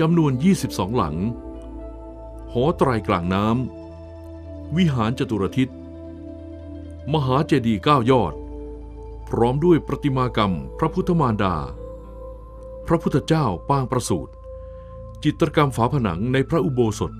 จำนวน 22 หลัง หอไตรกลางน้ำ วิหารจตุรทิศ มหาเจดีย์เก้ายอด พร้อมด้วยประติมากรรมพระพุทธมารดา พระพุทธเจ้าปางประสูติ จิตรกรรมฝาผนังในพระอุโบสถ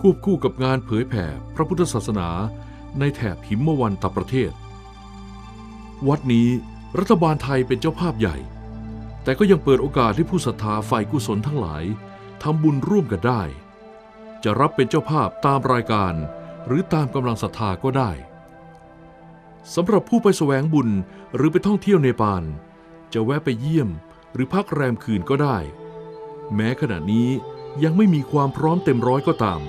ควบคู่กับงานเผยแผ่พระพุทธศาสนาในแถบหิมวันตประเทศ วัดนี้รัฐบาลไทยเป็นเจ้าภาพใหญ่ แต่ก็ยังเปิดโอกาสให้ผู้ศรัทธาฝ่ายกุศลทั้งหลายทำบุญร่วมกันได้ จะรับเป็นเจ้าภาพตามรายการ หรือตามกำลังศรัทธาก็ได้สำหรับผู้ไปแสวงบุญหรือไปท่องเที่ยวเนปาลจะแวะไปเยี่ยมหรือพักแรมคืนก็ได้ แม้ขณะนี้ยังไม่มีความพร้อมเต็มร้อยก็ตาม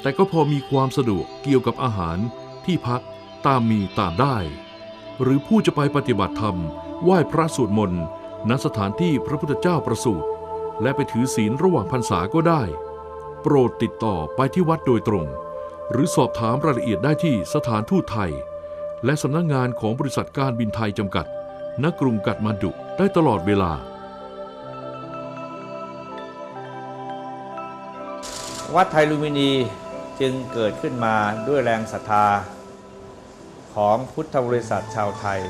แต่ก็พอมีความสะดวกเกี่ยวกับอาหารที่พักตามมีตามได้ หรือผู้จะไปปฏิบัติธรรมไหว้พระสวดมนต์ ณสถานที่พระพุทธเจ้าประสูติและไปถือศีลระหว่างพรรษาก็ได้ โปรดติดต่อไปที่วัดโดยตรง หรือสอบถามรายละเอียดได้ที่สถานทูตไทย และสำนักงานของบริษัทการบินไทยจำกัด ณกรุงกัตมันดุได้ตลอดเวลา วัดไทยลุมินีจึงเกิดขึ้นมาด้วยแรงศรัทธาของพุทธบริษัทชาวไทย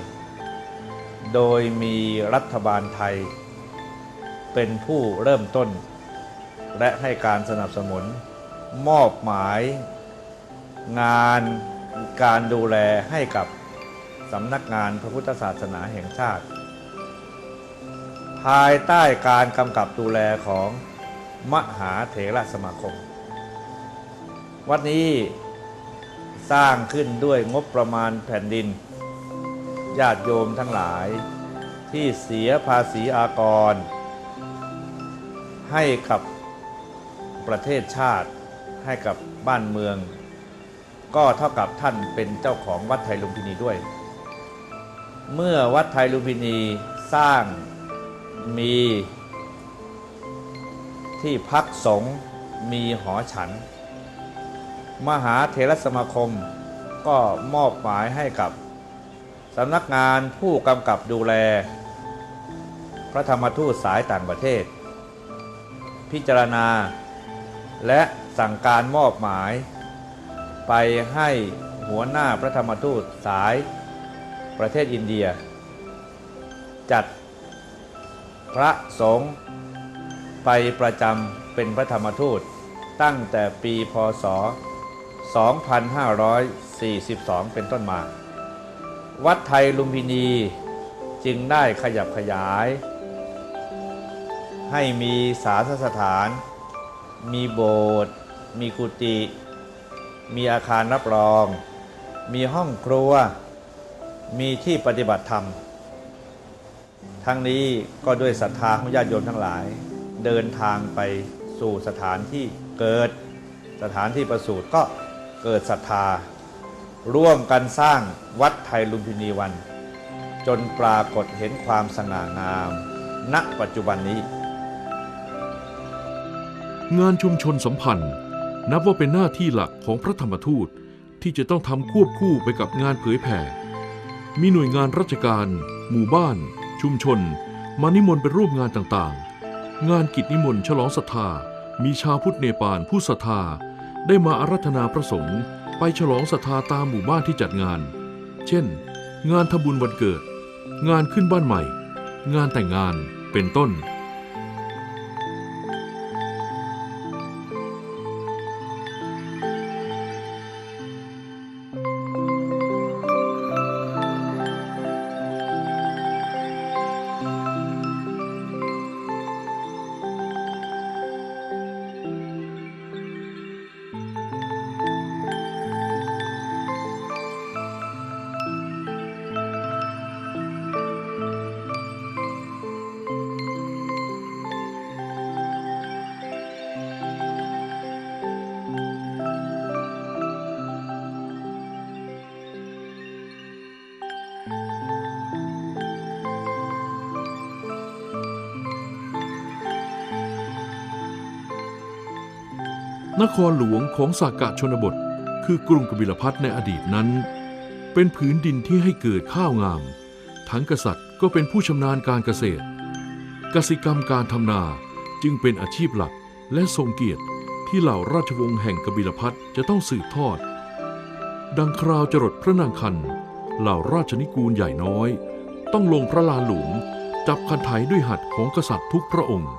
โดยมีรัฐบาลไทย เป็นผู้เริ่มต้น และให้การสนับสนุน มอบหมาย งานการดูแลให้กับสำนักงานพระพุทธศาสนาแห่งชาติ ภายใต้การกำกับดูแลของมหาเถรสมาคม วัดนี้สร้างขึ้นด้วยงบประมาณแผ่นดิน ญาติโยมทั้งหลาย ที่เสียภาษีอากร ให้กับประเทศชาติให้กับบ้านเมือง ก็เท่ากับท่านเป็นเจ้าของวัดไทยลุมพินีด้วย เมื่อวัดไทยลุมพินีสร้างมีที่พักสงฆ์มีหอฉัน มหาเถรสมาคมก็มอบหมายให้กับ สำนักงานผู้กำกับดูแล พระธรรมทูตสายต่างประเทศ พิจารณา และสั่งการมอบหมาย ไปให้หัวหน้าพระธรรมทูตสายประเทศอินเดีย จัดพระสงฆ์ไปประจำเป็นพระธรรมทูตตั้งแต่ปีพศ 2542 เป็นต้นมา วัดไทยลุมพินีจึงได้ขยับขยาย ให้มีศาสนสถาน มีโบสถ์มีกุฏิมีอาคารรับรอง มีห้องครัว มีที่ปฏิบัติธรรม ทั้งนี้ก็ด้วยศรัทธาของญาติโยมทั้งหลาย เดินทางไปสู่สถานที่เกิดสถานที่ประสูติก็เกิดศรัทธา ร่วมกันสร้างวัดไทยลุมพินีวัน จนปรากฏเห็นความสง่างาม ณปัจจุบันนี้ งานชุมชนสัมพันธ์ นับว่าเป็นหน้าที่หลักของพระธรรมทูตที่จะต้องทำควบคู่ไปกับงานเผยแผ่ มีหน่วยงานราชการ หมู่บ้าน ชุมชน มานิมนต์ไปร่วมงานต่างๆ งานกิจนิมนต์ฉลองศรัทธา มีชาวพุทธเนปาลผู้ศรัทธาได้มาอารัธนาพระสงฆ์ ไปฉลองศรัทธาตามหมู่บ้านที่จัดงาน เช่น งานทำบุญวันเกิด งานขึ้นบ้านใหม่ งานแต่งงานเป็นต้น นครหลวงของสากะชนบท คือกรุงกบิลพัทในอดีตนั้น เป็นผืนดินที่ให้เกิดข้าวงาม ทั้งกษัตริย์ก็เป็นผู้ชำนาญการเกษตร กสิกรรมการทำนาจึงเป็นอาชีพหลักและทรงเกียรติที่เหล่าราชวงศ์แห่งกบิลพัทจะต้องสืบทอด ดังคราวจรดพระนางคัน เหล่าราชนิกูลใหญ่น้อย ต้องลงพระลานหลวงจับคันไถด้วยหัดของกษัตริย์ทุกพระองค์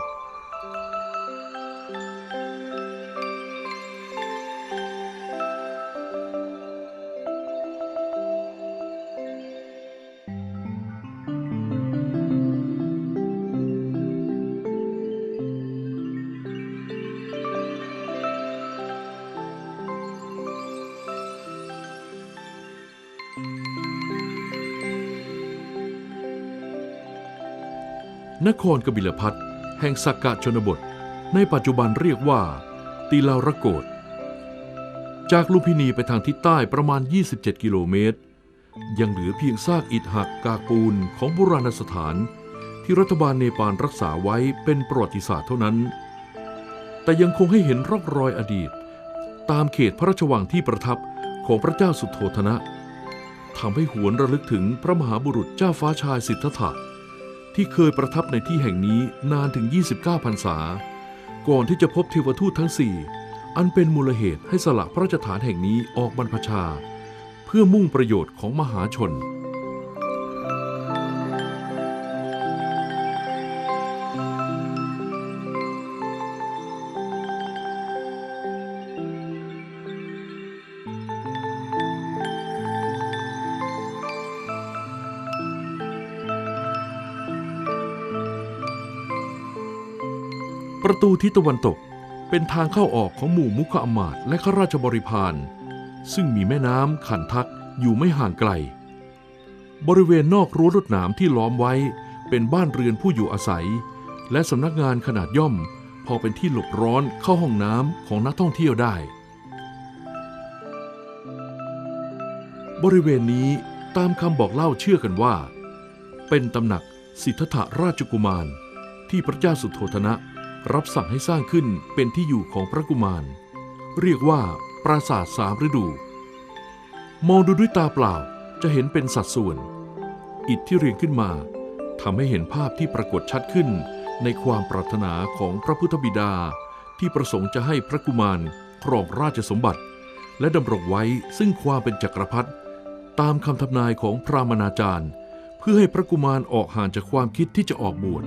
นครกบิลพัทแห่งสักกะชนบท ในปัจจุบันเรียกว่า ตีลารโกดจากลุมพินีไปทางทิศใต้ประมาณ 27 กิโลเมตร ยังเหลือเพียงซากอิฐหักกากปูนของโบราณสถาน ที่รัฐบาลเนปาลรักษาไว้เป็นประวัติศาสตร์เท่านั้น แต่ยังคงให้เห็นร่องรอยอดีต ตามเขตพระราชวังที่ประทับของพระเจ้าสุโธธนะทำให้หวนระลึกถึงพระมหาบุรุษเจ้าฟ้าชายสิทธัตถะ ที่เคยประทับในที่แห่งนี้นานถึง 29พรรษา ก่อนที่จะพบเทวทูตทั้งสี่อันเป็นมูลเหตุให้สละพระราชฐานแห่งนี้ออกบรรพชา เพื่อมุ่งประโยชน์ของมหาชน ประตูทิศตะวันตกเป็นทางเข้าออกของหมู่มุขอมาตและข้าราชบริพารซึ่งมีแม่น้ำขันทักอยู่ไม่ห่างไกล บริเวณนอกรั้วรวดหนามที่ล้อมไว้เป็นบ้านเรือนผู้อยู่อาศัย และสำนักงานขนาดย่อม พอเป็นที่หลบร้อนเข้าห้องน้ำของนักท่องเที่ยวได้ บริเวณนี้ตามคำบอกเล่าเชื่อกันว่า เป็นตำหนักสิทธัตถราชกุมารที่พระเจ้าสุโธธนะ รับสั่งให้สร้างขึ้นเป็นที่อยู่ของพระกุมาร เรียกว่าปราสาทสามฤดู มองดูด้วยตาเปล่าจะเห็นเป็นสัดส่วน อิฐที่เรียงขึ้นมาทำให้เห็นภาพที่ปรากฏชัดขึ้นในความปรารถนาของพระพุทธบิดา ที่ประสงค์จะให้พระกุมารครองราชสมบัติ และดำรงไว้ซึ่งความเป็นจักรพรรดิตามคำทำนายของพระมนาจารย์ เพื่อให้พระกุมารออกห่างจากความคิดที่จะออกบวช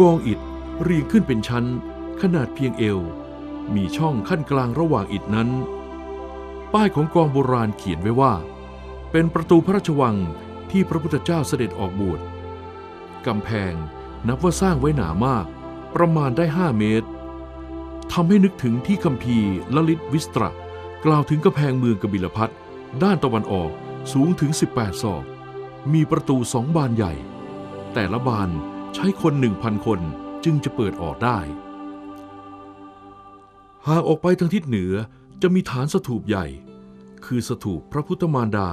กองอิฐเรียงขึ้นเป็นชั้น ขนาดเพียงเอว มีช่องขั้นกลางระหว่างอิฐนั้น ป้ายของกองโบราณเขียนไว้ว่า เป็นประตูพระราชวังที่พระพุทธเจ้าเสด็จออกบวชกำแพงนับว่าสร้างไว้หนามาก ประมาณได้ 5 เมตรทำให้นึกถึงที่คัมภีร์ลลิตวิสตระกล่าวถึงกำแพงเมืองกบิลพัทด้านตะวันออกสูงถึง 18 ศอก มีประตูสองบานใหญ่ แต่ละบาน ใช้คนหนึ่งพันคนจึงจะเปิดออกได้ หากออกไปทางทิศเหนือจะมีฐานสถูปใหญ่ คือสถูปพระพุทธมารดา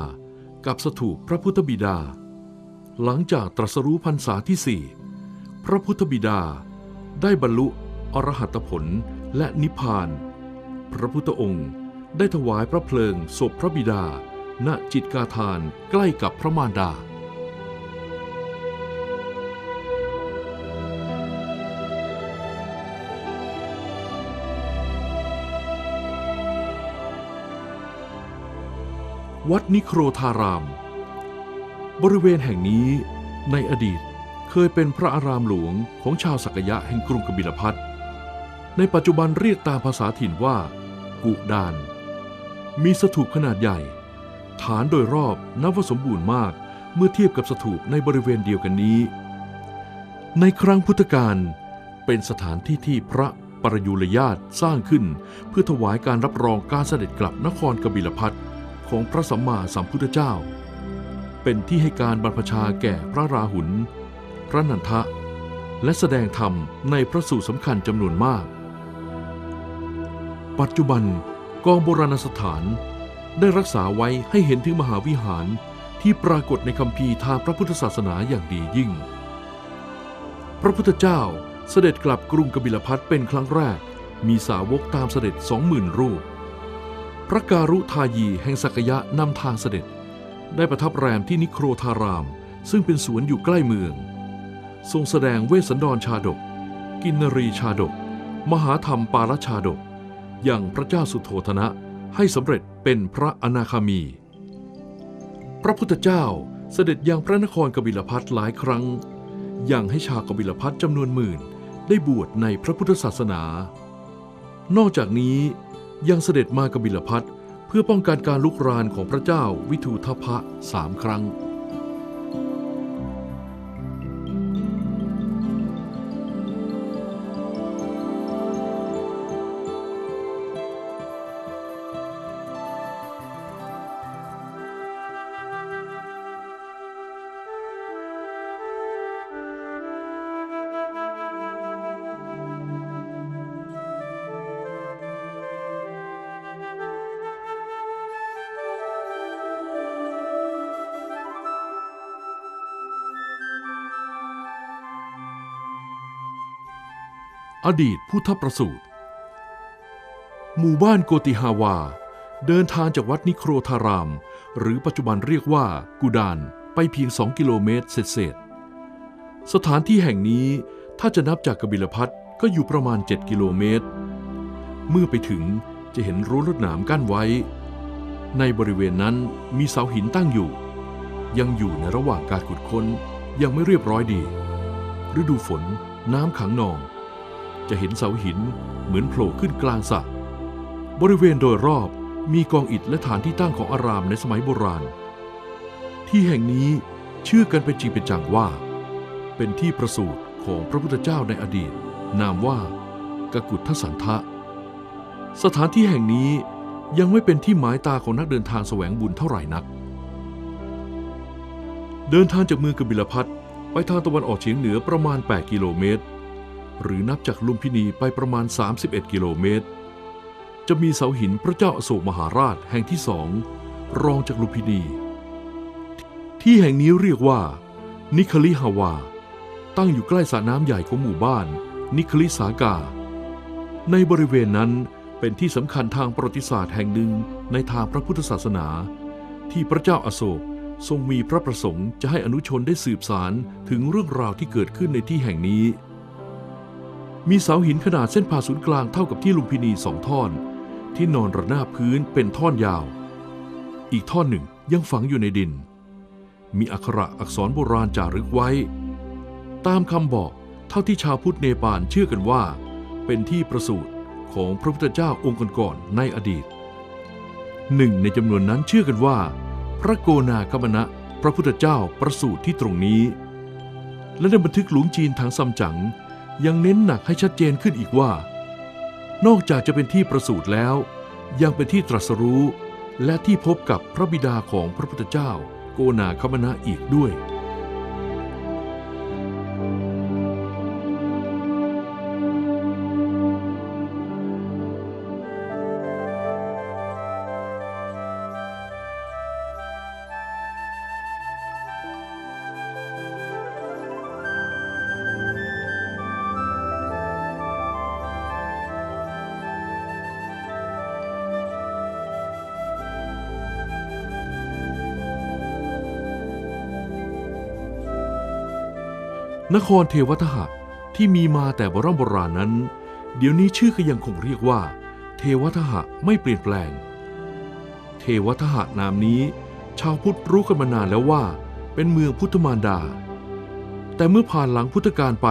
กับสถูปพระพุทธบิดา หลังจากตรัสรู้พรรษาที่สี่พระพุทธบิดาได้บรรลุอรหัตผลและนิพพาน พระพุทธองค์ได้ถวายพระเพลิงศพพระบิดา ณจิตกาทานใกล้กับพระมารดา วัดนิโครธาราม บริเวณแห่งนี้ในอดีตเคยเป็นพระอารามหลวงของชาวสักยะแห่งกรุงกบิลพัทในปัจจุบันเรียกตามภาษาถิ่นว่า กุดาน มีสถูปขนาดใหญ่ ฐานโดยรอบนับว่าสมบูรณ์มากเมื่อเทียบกับสถูปในบริเวณเดียวกันนี้ ในครั้งพุทธกาลเป็นสถานที่ที่พระปรยุรญาตสร้างขึ้น เพื่อถวายการรับรองการเสด็จกลับนครกบิลพัท ของพระสัมมาสัมพุทธเจ้า เป็นที่ให้การบรรพชาแก่พระราหุล พระนันทะ และแสดงธรรมในพระสูตรสำคัญจำนวนมาก ปัจจุบันกองโบราณสถานได้รักษาไว้ให้เห็นถึงมหาวิหารที่ปรากฏในคัมภีทางพระพุทธศาสนาอย่างดียิ่ง พระพุทธเจ้าเสด็จกลับกรุงกบิลพัทเป็นครั้งแรก มีสาวกตามเสด็จสองหมื่นรูป พระการุทายีแห่งสักยะนำทางเสด็จ ได้ประทับแรมที่นิโครธาราม ซึ่งเป็นสวนอยู่ใกล้เมือง ทรงแสดงเวสสันดรชาดก กินนรีชาดก มหาธรรมปาลชาดก อย่างพระเจ้าสุโธธนะให้สำเร็จเป็นพระอนาคามี พระพุทธเจ้าเสด็จยังพระนครกบิลพัทหลายครั้ง ยังให้ชาวกบิลพัทจำนวนหมื่นได้บวชในพระพุทธศาสนา นอกจากนี้ ยังเสด็จมากบิลพัทเพื่อป้องกันการลุกรานของพระเจ้าวิทูทพะสามครั้ง อดีตพุทธประสูตร หมู่บ้านโกติฮาวา เดินทางจากวัดนิโครธาราม หรือปัจจุบันเรียกว่ากูดานไปเพียง2กิโลเมตรเศษสถานที่แห่งนี้ถ้าจะนับจากกบิลพัทก็อยู่ประมาณ 7 กิโลเมตร เมื่อไปถึงจะเห็นรั้วลวดหนามกั้นไว้ ในบริเวณนั้นมีเสาหินตั้งอยู่ ยังอยู่ในระหว่างการขุดค้นยังไม่เรียบร้อยดี ฤดูฝนน้ำขังนอง จะเห็นเสาหินเหมือนโผล่ขึ้นกลางสระบริเวณโดยรอบมีกองอิฐและฐานที่ตั้งของอารามในสมัยโบราณ ที่แห่งนี้เชื่อกันเป็นจริงเป็นจังว่า เป็นที่ประสูติของพระพุทธเจ้าในอดีต นามว่ากกุฏทสันทะ สถานที่แห่งนี้ยังไม่เป็นที่หมายตาของนักเดินทางแสวงบุญเท่าไหร่นัก เดินทางจากเมืองกบิลพัทไปทางตะวันออกเฉียงเหนือประมาณ 8 กิโลเมตร หรือนับจากลุมพินีไปประมาณ 31 กิโลเมตร จะมีเสาหินพระเจ้าอโศกมหาราชแห่งที่สองรองจากลุมพินี ที่แห่งนี้เรียกว่า นิคลิฮาวา ตั้งอยู่ใกล้สระน้ำใหญ่ของหมู่บ้าน นิคลิสากา ในบริเวณนั้นเป็นที่สำคัญทางประวัติศาสตร์แห่งหนึ่งในทางพระพุทธศาสนา ที่พระเจ้าอาโศกทรงมีพระประสงค์จะให้อนุชนได้สืบสารถึงเรื่องราวที่เกิดขึ้นในที่แห่งนี้ มีเสาหินขนาดเส้นผ่าศูนย์กลางเท่ากับที่ลุมพินีสองท่อน ที่นอนระนาบพื้นเป็นท่อนยาว อีกท่อนหนึ่งยังฝังอยู่ในดิน มีอักขระอักษรโบราณจารึกไว้ ตามคำบอกเท่าที่ชาวพุทธเนปาลเชื่อกันว่า เป็นที่ประสูติของพระพุทธเจ้าองค์ก่อนๆในอดีตหนึ่งในจำนวนนั้นเชื่อกันว่า พระโกนาคมณะพระพุทธเจ้าประสูติที่ตรงนี้ และในบันทึกหลวงจีนทางซัมจั๋ง ยังเน้นหนักให้ชัดเจนขึ้นอีกว่า นอกจากจะเป็นที่ประสูติแล้ว ยังเป็นที่ตรัสรู้ และที่พบกับพระบิดาของพระพุทธเจ้า โกนาคมณะอีกด้วย นครเทวทหะที่มีมาแต่โบราณโบราณนั้น เดี๋ยวนี้ชื่อก็ยังคงเรียกว่า เทวทหะไม่เปลี่ยนแปลง เทวทหะนามนี้ ชาวพุทธรู้กันมานานแล้วว่า เป็นเมืองพุทธมารดา แต่เมื่อผ่านหลังพุทธกาลไป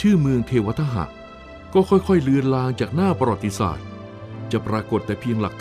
ชื่อเมืองเทวทหะก็ค่อยๆเลือนลางจากหน้าประวัติศาสตร์ จะปรากฏแต่เพียงหลัก